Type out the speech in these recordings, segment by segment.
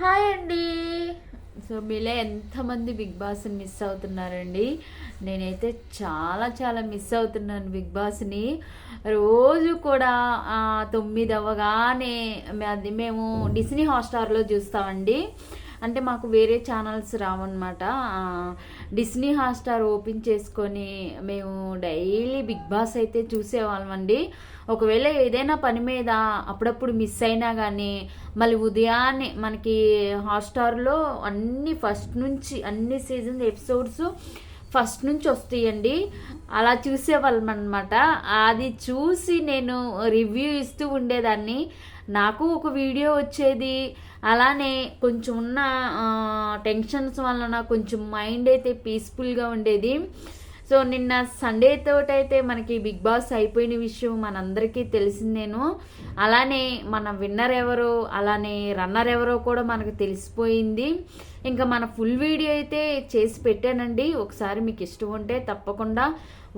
Hi అండి. So మీలో ఎంతమంది బిగ్ బాస్ని మిస్ అవుతున్నారండి? నేనైతే చాలా చాలా మిస్ అవుతున్నాను బిగ్ బాస్ని. రోజు కూడా తొమ్మిది అవ్వగానే అది మేము డిస్నీ హాట్స్టార్లో చూస్తామండి. అంటే మాకు వేరే ఛానల్స్ రావన్నమాట. డిస్నీ హాట్స్టార్ ఓపెన్ చేసుకొని మేము డైలీ బిగ్ బాస్ అయితే చూసేవాళ్ళం అండి ఒకవేళ ఏదైనా పని మీద అప్పుడప్పుడు మిస్ అయినా కానీ మళ్ళీ ఉదయాన్నే మనకి హాట్స్టార్లో అన్ని ఫస్ట్ నుంచి అన్ని సీజన్ ఎపిసోడ్స్ ఫస్ట్ నుంచి వస్తాయండి. అలా చూసేవాళ్ళం అనమాట అది చూసి నేను రివ్యూ ఇస్తూ ఉండేదాన్ని. నాకు ఒక వీడియో వచ్చేది అలానే కొంచెం ఉన్న టెన్షన్స్ వలన కొంచెం మైండ్ అయితే పీస్ఫుల్గా ఉండేది. సో నిన్న సండే తోటైతే మనకి బిగ్ బాస్ అయిపోయిన విషయం మనందరికీ తెలిసిందేను అలానే మన విన్నర్ ఎవరో అలానే రన్నర్ ఎవరో కూడా మనకు తెలిసిపోయింది. ఇంకా మన ఫుల్ వీడియో అయితే చేసి పెట్టానండి. ఒకసారి మీకు ఇష్టం ఉంటే తప్పకుండా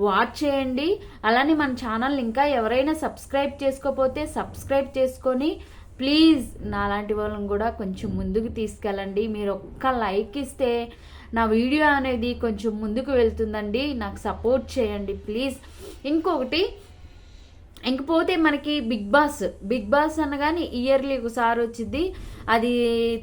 వాచ్ చేయండి. అలానే మన ఛానల్ ఇంకా ఎవరైనా సబ్స్క్రైబ్ చేసుకోకపోతే సబ్స్క్రైబ్ చేసుకొని ప్లీజ్ నాలాంటి వాళ్ళని కూడా కొంచెం ముందుకు తీసుకెళ్ళండి. మీరు ఒక్క లైక్ ఇస్తే నా వీడియో అనేది కొంచెం ముందుకు వెళ్తుందండి. నాకు సపోర్ట్ చేయండి ప్లీజ్ ఇంకొకటి ఇంకపోతే మనకి బిగ్ బాస్ బిగ్ బాస్ అనగానే ఇయర్లీ ఒకసారి వచ్చింది అది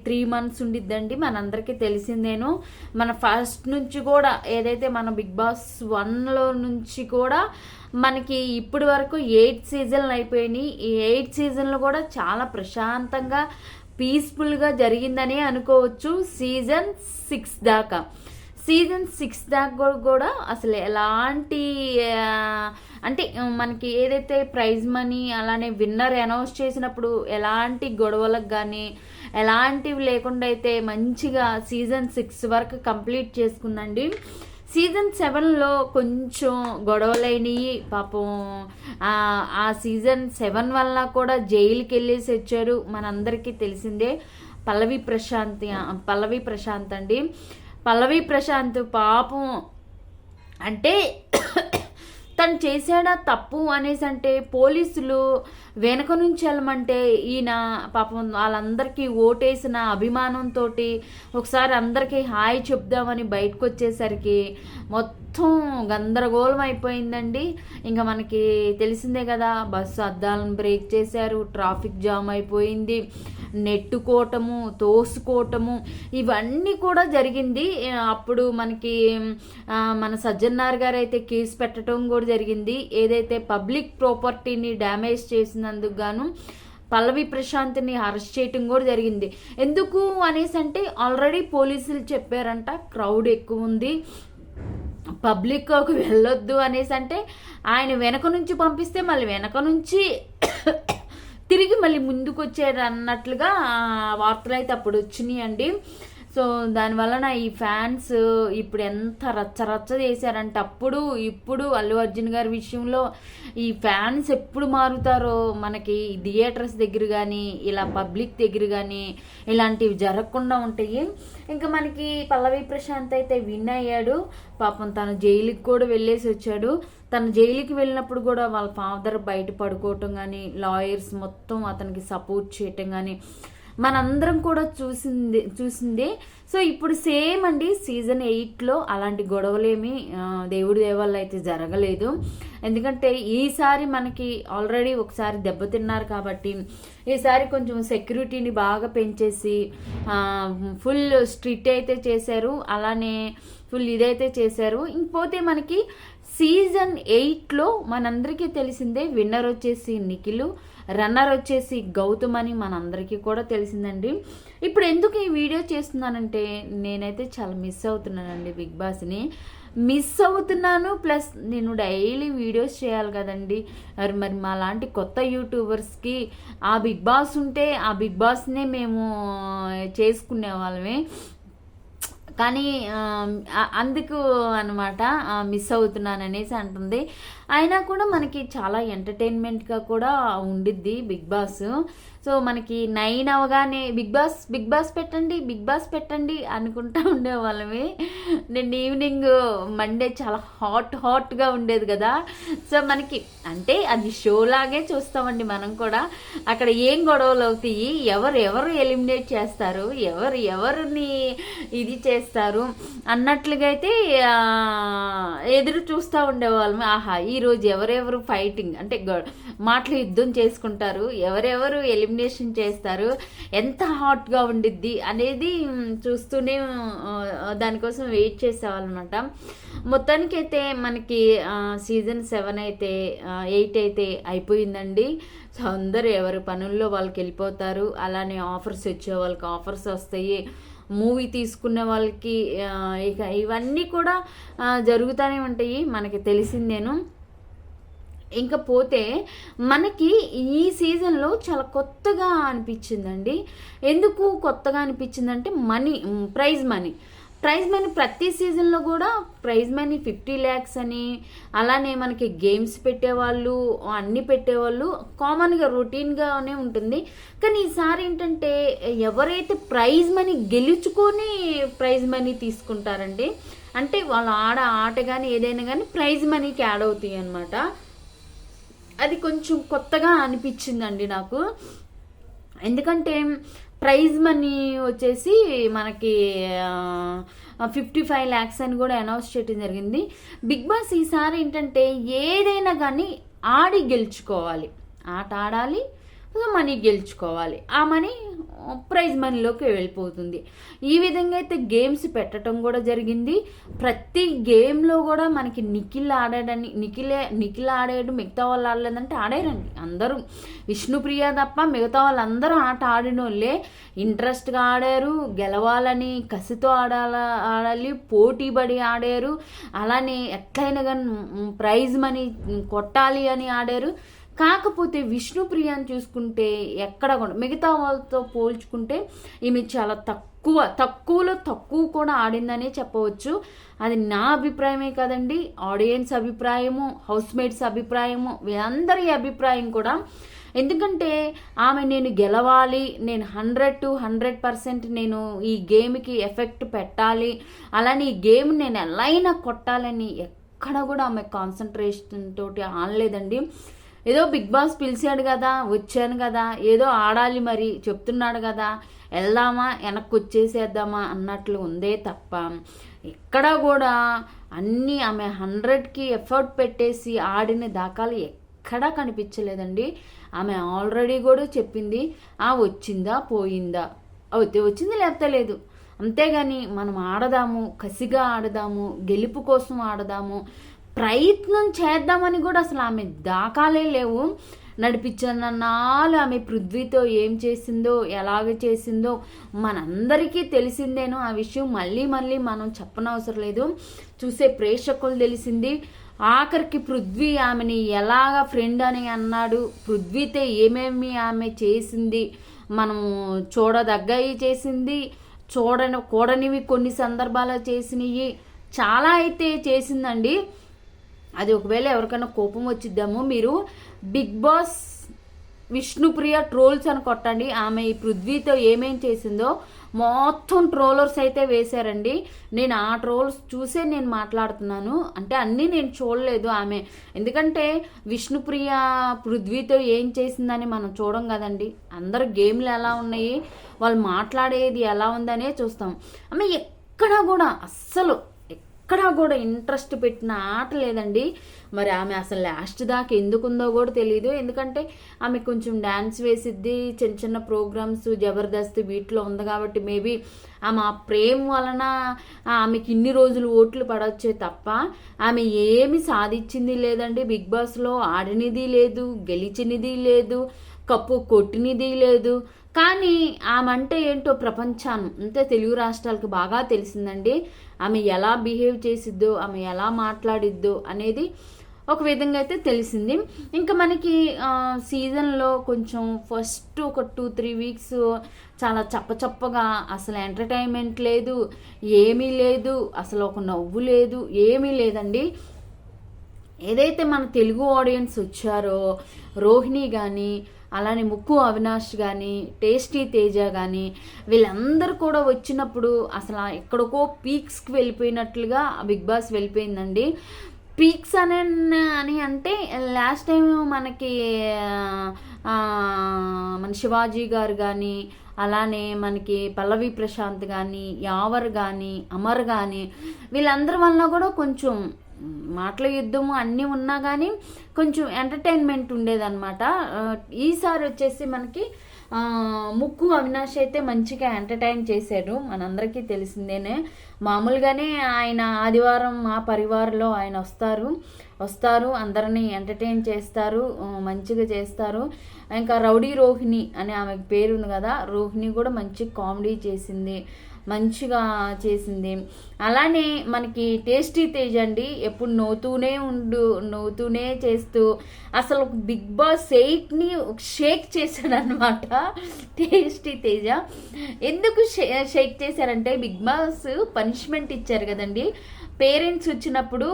త్రీ మంత్స్ ఉండిద్దండి మనందరికీ తెలిసిందేను. మన ఫస్ట్ నుంచి కూడా ఏదైతే మన బిగ్ బాస్ వన్లో నుంచి కూడా మనకి ఇప్పటి వరకు ఎయిట్ సీజన్లు అయిపోయినాయి. ఈ ఎయిట్ సీజన్లు కూడా చాలా ప్రశాంతంగా పీస్ఫుల్గా జరిగిందని అనుకోవచ్చు. సీజన్ సిక్స్ దాకా. సీజన్ సిక్స్ దాకా కూడా అసలు ఎలాంటి అంటే మనకి ఏదైతే ప్రైజ్ మనీ అలానే విన్నర్ అనౌన్స్ చేసినప్పుడు ఎలాంటి గొడవలకు కానీ ఎలాంటివి లేకుండా అయితే మంచిగా సీజన్ సిక్స్ వరకు కంప్లీట్ చేసుకుందండి. సీజన్ సెవెన్లో కొంచెం గొడవలైనవి పాపం ఆ, ఆ సీజన్ సెవెన్ వల్ల కూడా జైలుకి వెళ్ళేసి వచ్చారు మనందరికీ తెలిసిందే. పల్లవి ప్రశాంత్ పల్లవి ప్రశాంత్ అండి. పల్లవి ప్రశాంత్ పాపం. అంటే తను చేశాడా తప్పు అనేసి అంటే పోలీసులు వెనక నుంచి వెళ్ళమంటే ఈయన పాపం వాళ్ళందరికీ ఓటేసిన అభిమానంతో ఒకసారి అందరికీ హాయ్ చెప్దామని బయటకు వచ్చేసరికి మొత్తం గందరగోళం అయిపోయిందండి. ఇంకా మనకి తెలిసిందే కదా బస్సు అద్దాలను బ్రేక్ చేశారు ట్రాఫిక్ జామ్ అయిపోయింది నెట్టుకోవటము తోసుకోవటము ఇవన్నీ కూడా జరిగింది. అప్పుడు మనకి మన సజ్జన్నార్ గారు అయితే కేసు పెట్టడం కూడా జరిగింది. ఏదైతే పబ్లిక్ ప్రాపర్టీని డ్యామేజ్ చేసిన చేసినందుకు గాను పల్లవి ప్రశాంత్ని అరెస్ట్ చేయటం కూడా జరిగింది. ఎందుకు అనేసి అంటే ఆల్రెడీ పోలీసులు చెప్పారంట క్రౌడ్ ఎక్కువ ఉంది పబ్లిక్కి వెళ్ళొద్దు అనేసి అంటే ఆయన వెనక నుంచి పంపిస్తే మళ్ళీ వెనక నుంచి తిరిగి మళ్ళీ ముందుకు వచ్చారు అన్నట్లుగా వార్తలు అయితే అప్పుడు వచ్చినాయి అండి సో దానివలన ఈ ఫ్యాన్స్ ఇప్పుడు ఎంత రచ్చ రచ్చ చేశారంటే అప్పుడు ఇప్పుడు అల్లు అర్జున్ గారి విషయంలో ఈ ఫ్యాన్స్ ఎప్పుడు మారుతారో మనకి థియేటర్స్ దగ్గర కానీ ఇలా పబ్లిక్ దగ్గర కానీ ఇలాంటివి జరగకుండా ఉంటాయి. ఇంకా మనకి పల్లవి ప్రశాంత్ అయితే విన్ అయ్యాడు. పాపం తను జైలుకి కూడా వెళ్ళేసి వచ్చాడు. తను జైలుకి వెళ్ళినప్పుడు కూడా వాళ్ళ ఫాదర్ బయట పడుకోవటం కానీ లాయర్స్ మొత్తం అతనికి సపోర్ట్ చేయటం కానీ మనందరం కూడా చూసింది చూసింది. సో ఇప్పుడు సేమ్ అండి సీజన్ ఎయిట్లో అలాంటి గొడవలేమి దేవుడి దేవాళ్ళు అయితే జరగలేదు. ఎందుకంటే ఈసారి మనకి ఆల్రెడీ ఒకసారి దెబ్బతిన్నారు కాబట్టి ఈసారి కొంచెం సెక్యూరిటీని బాగా పెంచేసి ఫుల్ స్ట్రిక్ట్ అయితే చేశారు. అలానే ఫుల్ ఇదైతే చేశారు. ఇంకపోతే మనకి సీజన్ ఎయిట్లో మనందరికీ తెలిసిందే విన్నర్ వచ్చేసి నిఖిలు. రన్నర్ వచ్చేసి గౌతమ్ అని మనందరికీ కూడా తెలిసిందండి. ఇప్పుడు ఎందుకు ఈ వీడియో చేస్తున్నానంటే నేనైతే చాలా మిస్ అవుతున్నానండి బిగ్ బాస్ని. మిస్ అవుతున్నాను ప్లస్ నేను డైలీ వీడియోస్ చేయాలి కదండి. మరి మరి మా లాంటి కొత్త యూట్యూబర్స్కి ఆ బిగ్ బాస్ ఉంటే ఆ బిగ్ బాస్నే మేము చేసుకునే వాళ్ళమే. కానీ అందుకు అనమాట మిస్ అవుతున్నాను అనేసి అంటుంది. అయినా కూడా మనకి చాలా ఎంటర్టైన్మెంట్గా కూడా ఉండిద్ది బిగ్ బాస్. సో మనకి నైన్ అవగానే బిగ్ బాస్ బిగ్ బాస్ పెట్టండి బిగ్ బాస్ పెట్టండి అనుకుంటా ఉండేవాళ్ళమే. నేను ఈవినింగ్ మండే చాలా హాట్ హాట్గా ఉండేది కదా. సో మనకి అంటే అది షో లాగే చూస్తామండి మనం కూడా. అక్కడ ఏం గొడవలు అవుతాయి? ఎవరు ఎవరు ఎలిమినేట్ చేస్తారు? ఎవరు ఎవరిని ఇది చేస్తారు? అన్నట్లుగా అయితే ఎదురు చూస్తూ ఉండేవాళ్ళం ఆహా ఈరోజు ఎవరెవరు ఫైటింగ్ అంటే మాటలు యుద్ధం చేసుకుంటారు ఎవరెవరు ఎలిమినేషన్ చేస్తారు ఎంత హాట్గా ఉండిద్ది అనేది చూస్తూనే దానికోసం వెయిట్ చేసేవాళ్ళనమాట. మొత్తానికైతే మనకి సీజన్ సెవెన్ అయితే ఎయిట్ అయితే అయిపోయిందండి. సో అందరూ ఎవరి పనుల్లో వాళ్ళకి వెళ్ళిపోతారు అలానే ఆఫర్స్ వచ్చే వాళ్ళకి ఆఫర్స్ వస్తాయి. మూవీ తీసుకునే వాళ్ళకి ఇక ఇవన్నీ కూడా జరుగుతూనే ఉంటాయి మనకి తెలిసిందేను. ఇంకా పోతే మనకి ఈ సీజన్లో చాలా కొత్తగా అనిపించిందండి. ఎందుకు కొత్తగా అనిపించిందంటే money prize money. Prize money ప్రతి సీజన్లో కూడా ప్రైజ్ మనీ ఫిఫ్టీ ల్యాక్స్ అని అలానే మనకి గేమ్స్ పెట్టేవాళ్ళు అన్నీ పెట్టేవాళ్ళు కామన్గా రొటీన్గానే ఉంటుంది. కానీ ఈసారి ఏంటంటే ఎవరైతే ప్రైజ్ మనీ గెలుచుకొని ప్రైజ్ మనీ తీసుకుంటారండి అంటే వాళ్ళు ఆడ ఆట కానీ ఏదైనా కానీ ప్రైజ్ మనీకి యాడ్ అవుతాయి అనమాట అది కొంచెం కొత్తగా అనిపించిందండి నాకు. ఎందుకంటే ప్రైజ్ మనీ వచ్చేసి మనకి ఫిఫ్టీ ఫైవ్ ల్యాక్స్ అని కూడా అనౌన్స్ చేయడం జరిగింది. బిగ్ బాస్ ఈసారి ఏంటంటే ఏదైనా కానీ ఆడి గెలుచుకోవాలి. ఆట ఆడాలి మనీ గెలుచుకోవాలి. ఆ మనీ ప్రైజ్ మనీలోకి వెళ్ళిపోతుంది. ఈ విధంగా అయితే గేమ్స్ పెట్టడం కూడా జరిగింది. ప్రతి గేమ్లో కూడా మనకి నిఖిల్ ఆడాడని నిఖిలే నిఖిల్ ఆడాడు మిగతా వాళ్ళు ఆడలేదంటే ఆడారండి అందరూ. విష్ణుప్రియ తప్ప మిగతా వాళ్ళందరూ ఆట ఆడిన వాళ్ళే ఇంట్రెస్ట్గా ఆడారు గెలవాలని కసితో ఆడాల ఆడాలి పోటీ పడి ఆడారు. అలానే ఎట్లయినా కానీ ప్రైజ్ మనీ కొట్టాలి అని ఆడారు. కాకపోతే విష్ణుప్రియని చూసుకుంటే ఎక్కడ కూడా మిగతా వాళ్ళతో పోల్చుకుంటే ఈమె చాలా తక్కువ తక్కువలో తక్కువ కూడా ఆడిందనే చెప్పవచ్చు. అది నా అభిప్రాయమే కదండి ఆడియన్స్ అభిప్రాయము హౌస్ మేట్స్ అభిప్రాయము వీళ్ళందరి అభిప్రాయం కూడా. ఎందుకంటే ఆమె నేను గెలవాలి నేను హండ్రెడ్ టు హండ్రెడ్ పర్సెంట్ నేను ఈ గేమ్కి ఎఫెక్ట్ పెట్టాలి అలానే ఈ గేమ్ నేను ఎలా అయినా కొట్టాలని ఎక్కడ కూడా ఆమె కాన్సన్ట్రేషన్ తోటి ఆనలేదండి. ఏదో బిగ్ బాస్ పిలిచాడు కదా వచ్చాను కదా ఏదో ఆడాలి మరి చెప్తున్నాడు కదా వెళ్దామా వెనక్కి వచ్చేసేద్దామా అన్నట్లు ఉందే తప్ప ఎక్కడ కూడా అన్నీ ఆమె హండ్రెడ్కి ఎఫర్ట్ పెట్టేసి ఆడిన దాఖలు ఎక్కడా కనిపించలేదండి. ఆమె ఆల్రెడీ కూడా చెప్పింది ఆ వచ్చిందా పోయిందా? అయితే వచ్చింది లేకపోతే లేదు. అంతేగాని మనం ఆడదాము కసిగా ఆడదాము గెలుపు కోసం ఆడదాము ప్రయత్నం చేద్దామని కూడా అసలు ఆమె దాఖాలే లేవు. నడిపించన్నాళ్ళు ఆమె పృథ్వీతో ఏం చేసిందో ఎలాగ చేసిందో మనందరికీ తెలిసిందేనో. ఆ విషయం మళ్ళీ మళ్ళీ మనం చెప్పనవసరం లేదు. చూసే ప్రేక్షకులు తెలిసింది ఆఖరికి పృథ్వీ ఆమెని ఎలాగ ఫ్రెండ్ అని అన్నాడు. పృథ్వీతో ఏమేమి ఆమె చేసింది మనము చూడదగ్గవి చేసింది చూడని కూడనివి కొన్ని సందర్భాలు చేసినవి చాలా అయితే చేసిందండి. అది ఒకవేళ ఎవరికైనా కోపం వచ్చిద్దామో మీరు బిగ్ బాస్ విష్ణుప్రియ ట్రోల్స్ అని కొట్టండి. ఆమె ఈ పృథ్వీతో ఏమేం చేసిందో మొత్తం ట్రోలర్స్ అయితే వేశారండి. నేను ఆ ట్రోల్స్ చూసే నేను మాట్లాడుతున్నాను. అంటే అన్నీ నేను చూడలేదు ఆమె. ఎందుకంటే విష్ణుప్రియ పృథ్వీతో ఏం చేసిందని మనం చూడం కదండి. అందరు గేమ్లు ఎలా ఉన్నాయి? వాళ్ళు మాట్లాడేది ఎలా ఉందనే చూస్తాం. ఆమె ఎక్కడా కూడా అస్సలు ఎక్కడా కూడా ఇంట్రెస్ట్ పెట్టిన ఆట లేదండి. మరి ఆమె అసలు లాస్ట్ దాకా ఎందుకుందో కూడా తెలియదు ఎందుకంటే ఆమె కొంచెం డ్యాన్స్ వేసిద్ది చిన్న చిన్న ప్రోగ్రామ్స్ జబర్దస్త్ వీటిలో ఉంది కాబట్టి మేబీ ఆమె ఆ ప్రేమ వలన ఆమెకి ఇన్ని రోజులు ఓట్లు పడవచ్చే తప్ప ఆమె ఏమి సాధించింది లేదండి. బిగ్ బాస్లో ఆడినది లేదు గెలిచినది లేదు. కప్పు కొట్టినది లేదు. కానీ ఆమె అంటే ఏంటో ప్రపంచాన్ని అంతే తెలుగు రాష్ట్రాలకు బాగా తెలిసిందండి. ఆమె ఎలా బిహేవ్ చేసిద్దో ఆమె ఎలా మాట్లాడిద్దో అనేది ఒక విధంగా అయితే తెలిసింది. ఇంకా మనకి సీజన్లో కొంచెం ఫస్ట్ ఒక టూ త్రీ వీక్స్ చాలా చప్పచప్పగా అసలు ఎంటర్టైన్మెంట్ లేదు ఏమీ లేదు అసలు ఒక నవ్వు లేదు ఏమీ లేదండి. ఏదైతే మన తెలుగు ఆడియన్స్ వచ్చారో రోహిణి కానీ అలానే ముక్కు అవినాష్ కానీ టేస్టీ తేజ కానీ వీళ్ళందరూ కూడా వచ్చినప్పుడు అసలు ఎక్కడికో పీక్స్కి వెళ్ళిపోయినట్లుగా బిగ్ బాస్ వెళ్ళిపోయిందండి. పీక్స్ అని అని అంటే లాస్ట్ టైం మనకి మన శివాజీ గారు కానీ అలానే మనకి పల్లవి ప్రశాంత్ కానీ యావర్ కానీ అమర్ కానీ వీళ్ళందరి వల్ల కూడా కొంచెం మాటల యుద్ధము అన్నీ ఉన్నా కానీ కొంచెం ఎంటర్టైన్మెంట్ ఉండేదన్నమాట. ఈసారి వచ్చేసి మనకి ముక్కు అవినాష్ అయితే మంచిగా ఎంటర్టైన్ చేశాడు. మనందరికీ తెలిసిందేనే. మామూలుగానే ఆయన ఆదివారం మా పరివారంలో ఆయన వస్తారు. వస్తారు అందరినీ ఎంటర్టైన్ చేస్తారు మంచిగా చేస్తారు. ఇంకా రౌడీ రోహిణి అనే ఆమెకు పేరు ఉంది కదా రోహిణి కూడా మంచి కామెడీ చేసింది. మంచిగా చేసింది. అలానే మనకి టేస్టీ తేజ్ అండి. ఎప్పుడు నవ్వుతూనే ఉండు నవ్వుతూనే చేస్తూ. అసలు బిగ్ బాస్ ఎయిట్ని షేక్ చేశాడనమాట టేస్టీ తేజ. ఎందుకు షే- షేక్ చేశారంటే బిగ్ బాస్ పనిష్మెంట్ ఇచ్చారు కదండి. పేరెంట్స్ వచ్చినప్పుడు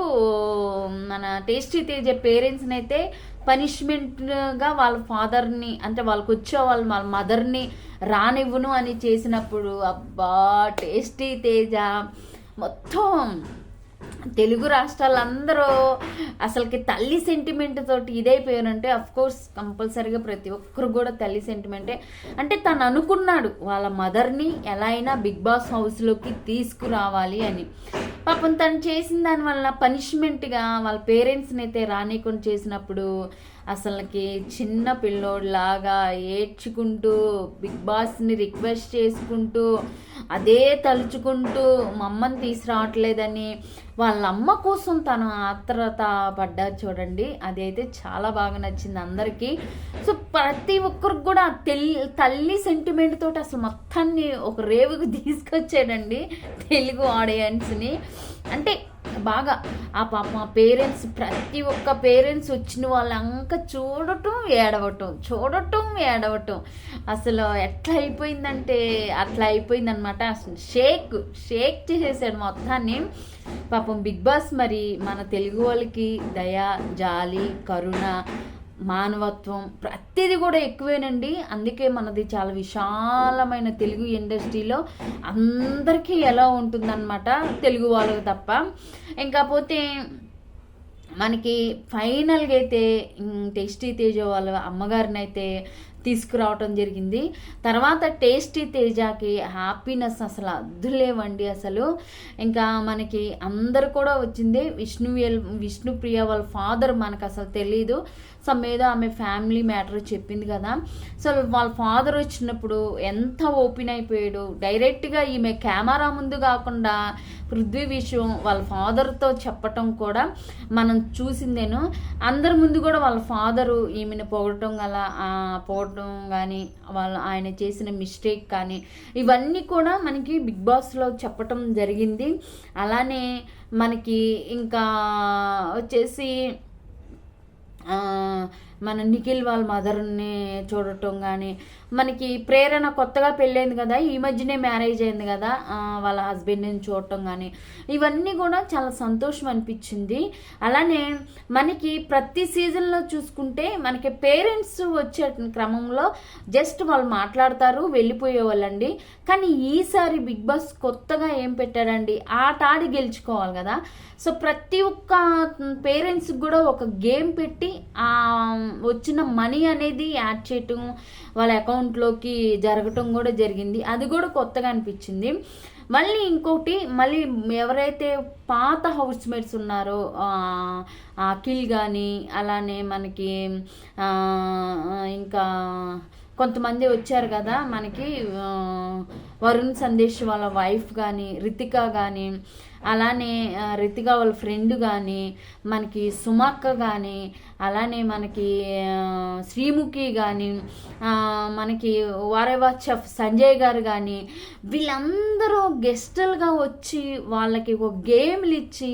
మన టేస్టీ తేజ పేరెంట్స్ని అయితే పనిష్మెంట్గా వాళ్ళ ఫాదర్ని అంటే వాళ్ళకి వచ్చే వాళ్ళ వాళ్ళ మదర్ని రానివ్వను అని చేసినప్పుడు అబ్బా టేస్టీ తేజ. మొత్తం తెలుగు రాష్ట్రాలందరూ అసలుకి తల్లి సెంటిమెంట్ తోటి ఇదైపోయారంటే అఫ్ కోర్స్ కంపల్సరీగా ప్రతి ఒక్కరు కూడా తల్లి సెంటిమెంటే అంటే తను అనుకున్నాడు వాళ్ళ మదర్ని ఎలా అయినా బిగ్ బాస్ హౌస్లోకి తీసుకురావాలి అని. పాపం తను చేసిన దానివల్ల పనిష్మెంట్గా వాళ్ళ పేరెంట్స్ని అయితే రానికుండా చేసినప్పుడు అసలుకి చిన్న పిల్లోడ్లాగా ఏడ్చుకుంటూ బిగ్ బాస్ని రిక్వెస్ట్ చేసుకుంటూ అదే తలుచుకుంటూ మమ్మని తీసుకురావట్లేదని వాళ్ళ అమ్మ కోసం తను ఆత్రత పడ్డా చూడండి. అదైతే చాలా బాగా నచ్చింది అందరికీ. సో ప్రతి ఒక్కరికి కూడా తెల్ తల్లి సెంటిమెంట్ తోటి అసలు మొత్తాన్ని ఒక రేవుకు తీసుకొచ్చాడండి తెలుగు ఆడియన్స్ని అంటే బాగా. ఆ పాప మా పేరెంట్స్ ప్రతి ఒక్క పేరెంట్స్ వచ్చిన వాళ్ళంక చూడటం ఏడవటం చూడటం ఏడవటం. అసలు ఎట్లా అయిపోయిందంటే అట్లా అయిపోయిందనమాట అసలు షేక్ షేక్ చేసేసాడు మొత్తాన్ని. పాపం బిగ్ బాస్ మరి మన తెలుగు వాళ్ళకి దయ జాలి కరుణ మానవత్వం ప్రతిదీ కూడా ఎక్కువేనండి. అందుకే మనది చాలా విశాలమైన తెలుగు ఇండస్ట్రీలో అందరికీ ఎలా ఉంటుందన్నమాట తెలుగు వాళ్ళకి తప్ప. ఇంకా పోతే మనకి ఫైనల్గా అయితే టేస్టీ తేజ వాళ్ళ అమ్మగారిని అయితే తీసుకురావటం జరిగింది. తర్వాత టేస్టీ తేజాకి హ్యాపీనెస్ అసలు అద్దులేవండి అసలు. ఇంకా మనకి అందరు కూడా వచ్చింది విష్ణు విష్ణుప్రియ వాళ్ళ ఫాదర్ మనకు అసలు తెలీదు. సమ్ ఏదో ఆమె ఫ్యామిలీ మ్యాటర్ చెప్పింది కదా. సో వాళ్ళ ఫాదర్ వచ్చినప్పుడు ఎంత ఓపెన్ అయిపోయాడు. డైరెక్ట్గా ఈమె కెమెరా ముందు కాకుండా పృథ్వీ విషయం వాళ్ళ ఫాదర్తో చెప్పటం కూడా మనం చూసిందేను. అందరి ముందు కూడా వాళ్ళ ఫాదరు ఈమెను పొగడటం గల పోవటం కానీ వాళ్ళ ఆయన చేసిన మిస్టేక్ కానీ ఇవన్నీ కూడా మనకి బిగ్ బాస్లో చెప్పటం జరిగింది. అలానే మనకి ఇంకా వచ్చేసి ఆ, మన నిఖిల్ వాళ్ళ మదర్ని చూడటం కానీ మనకి ప్రేరణ కొత్తగా పెళ్ళైంది కదా ఈ మధ్యనే మ్యారేజ్ అయింది కదా వాళ్ళ హస్బెండ్ని చూడటం కానీ ఇవన్నీ కూడా చాలా సంతోషం అనిపించింది. అలానే మనకి ప్రతి సీజన్లో చూసుకుంటే మనకి పేరెంట్స్ వచ్చే క్రమంలో జస్ట్ వాళ్ళు మాట్లాడతారు వెళ్ళిపోయేవాళ్ళండి కానీ ఈసారి బిగ్ బాస్ కొత్తగా ఏం పెట్టాడండి? ఆట ఆడి గెలుచుకోవాలి కదా. సో ప్రతి ఒక్క పేరెంట్స్కి కూడా ఒక గేమ్ పెట్టి ఆ వచ్చిన మనీ అనేది యాడ్ చేయటం వాళ్ళ అకౌంట్లోకి జరగటం కూడా జరిగింది. అది కూడా కొత్తగా అనిపించింది. మళ్ళీ ఇంకోటి మళ్ళీ ఎవరైతే పాత హౌస్ మేట్స్ ఉన్నారో అఖిల్ కానీ అలానే మనకి ఇంకా కొంతమంది వచ్చారు కదా మనకి వరుణ్ సందేశ్ వాళ్ళ వైఫ్ కానీ రితిక కానీ అలానే రితిక వాళ్ళ ఫ్రెండ్ కానీ మనకి సుమక్క కానీ అలానే మనకి శ్రీముఖి కానీ మనకి వారేవా చెఫ్ సంజయ్ గారు కానీ వీళ్ళందరూ గెస్టులుగా వచ్చి వాళ్ళకి ఒక గేమ్లు ఇచ్చి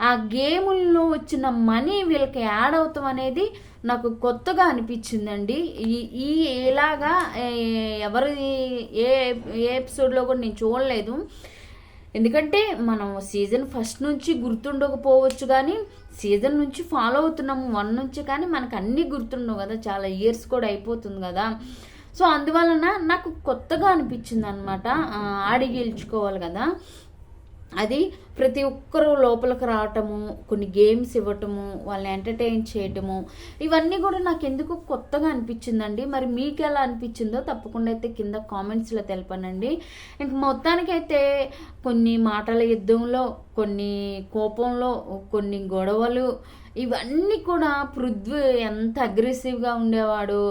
ఆ గేముల్లో వచ్చిన మనీ వీళ్ళకి యాడ్ అవుతాం అనేది నాకు కొత్తగా అనిపించిందండి. ఈ ఈ ఇలాగా ఎవరి ఏ ఏ ఎపిసోడ్లో కూడా నేను చూడలేదు. ఎందుకంటే మనం సీజన్ ఫస్ట్ నుంచి గుర్తుండకపోవచ్చు కానీ సీజన్ నుంచి ఫాలో అవుతున్నాము వన్ నుంచి కానీ మనకు అన్నీ గుర్తుండవు కదా చాలా ఇయర్స్ కూడా అయిపోతుంది కదా. సో అందువలన నాకు కొత్తగా అనిపించింది అనమాట ఆడి గెలుచుకోవాలి కదా. అది ప్రతి ఒక్కరూ లోపలికి రావటము కొన్ని గేమ్స్ ఇవ్వటము వాళ్ళని ఎంటర్టైన్ చేయటము ఇవన్నీ కూడా నాకు ఎందుకు కొత్తగా అనిపించిందండి. మరి మీకు ఎలా అనిపించిందో తప్పకుండా అయితే కింద కామెంట్స్లో తెలపనండి. ఇంక మొత్తానికైతే కొన్ని మాటల యుద్ధంలో కొన్ని కోపంలో కొన్ని గొడవలు ఇవన్నీ కూడా పృథ్వీ ఎంత అగ్రెసివ్గా ఉండేవాడు.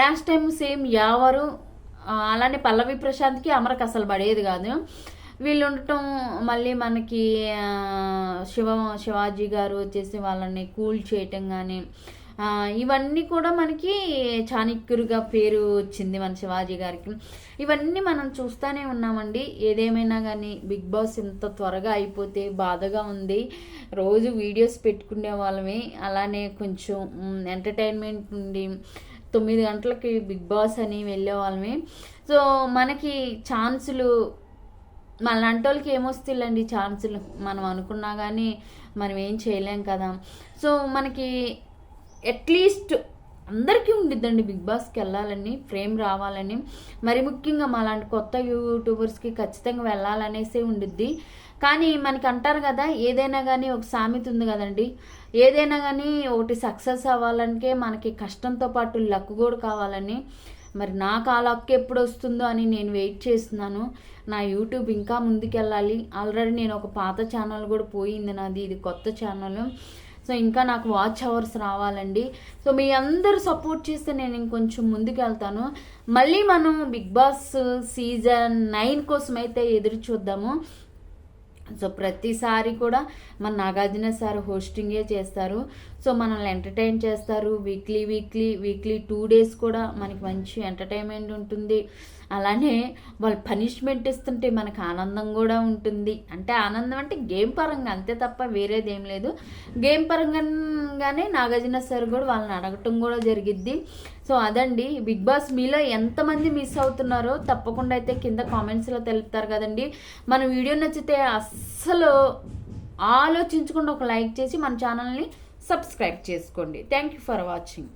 లాస్ట్ టైం సేమ్ యావరు అలానే పల్లవి ప్రశాంత్కి అమరకు అసలు పడేది కాదు. వీళ్ళు ఉండటం మళ్ళీ మనకి శివ శివాజీ గారు వచ్చేసి వాళ్ళని కూల్ చేయటం కానీ ఇవన్నీ కూడా మనకి చాణక్యుడిగా పేరు వచ్చింది మన శివాజీ గారికి. ఇవన్నీ మనం చూస్తూనే ఉన్నామండి. ఏదేమైనా కానీ బిగ్ బాస్ ఇంత త్వరగా అయిపోతే బాధగా ఉంది. రోజు వీడియోస్ పెట్టుకునే వాళ్ళమే. అలానే కొంచెం ఎంటర్టైన్మెంట్ ఉండి తొమ్మిది గంటలకి బిగ్ బాస్ అని వెళ్ళే వాళ్ళమే. సో మనకి ఛాన్సులు మనలాంటి వాళ్ళకి ఏమొస్తుందండి ఛాన్సులు? మనం అనుకున్నా కానీ మనం ఏం చేయలేం కదా. సో మనకి అట్లీస్ట్ అందరికీ ఉండిద్దండి బిగ్ బాస్కి వెళ్ళాలని ఫ్రేమ్ రావాలని. మరి ముఖ్యంగా మాలాంటి కొత్త యూట్యూబర్స్కి ఖచ్చితంగా వెళ్ళాలనేసి ఉండిద్ది. కానీ మనకి అంటారు కదా ఏదైనా కానీ ఒక సామెత ఉంది కదండి. ఏదైనా కానీ ఒకటి సక్సెస్ అవ్వాలంటే మనకి కష్టంతో పాటు లక్ కూడా కావాలని. మరి నాకు ఆ ఎప్పుడు వస్తుందో అని నేను వెయిట్ చేస్తున్నాను. నా యూట్యూబ్ ఇంకా ముందుకెళ్ళాలి. ఆల్రెడీ నేను ఒక పాత ఛానల్ కూడా పోయింది నాది. ఇది కొత్త ఛానల్. సో ఇంకా నాకు వాచ్ అవర్స్ రావాలండి. సో మీ అందరూ సపోర్ట్ చేస్తే నేను ఇంకొంచెం ముందుకెళ్తాను. మళ్ళీ మనం బిగ్ బాస్ సీజన్ నైన్ కోసం అయితే ఎదురు చూద్దాము. సో ప్రతిసారి కూడా మన నాగార్జున సార్ హోస్టింగే చేస్తారు. సో మనల్ని ఎంటర్టైన్ చేస్తారు. Weekly weekly weekly two days కూడా మనకి మంచి ఎంటర్టైన్మెంట్ ఉంటుంది. అలానే వాళ్ళు పనిష్మెంట్ ఇస్తుంటే మనకు ఆనందం కూడా ఉంటుంది. అంటే ఆనందం అంటే గేమ్ పరంగా అంతే తప్ప వేరేది ఏం లేదు. గేమ్ పరంగానే నాగార్జున సార్ కూడా వాళ్ళని అడగటం కూడా జరిగిద్ది. సో అదండి బిగ్ బాస్ మీలో ఎంతమంది మిస్ అవుతున్నారో తప్పకుండా అయితే కింద కామెంట్స్లో తెలుపుతారు కదండి. మన వీడియో నచ్చితే అస్సలు ఆలోచించకుండా ఒక లైక్ చేసి మన ఛానల్ని సబ్స్క్రైబ్ చేసుకోండి. Thank you for watching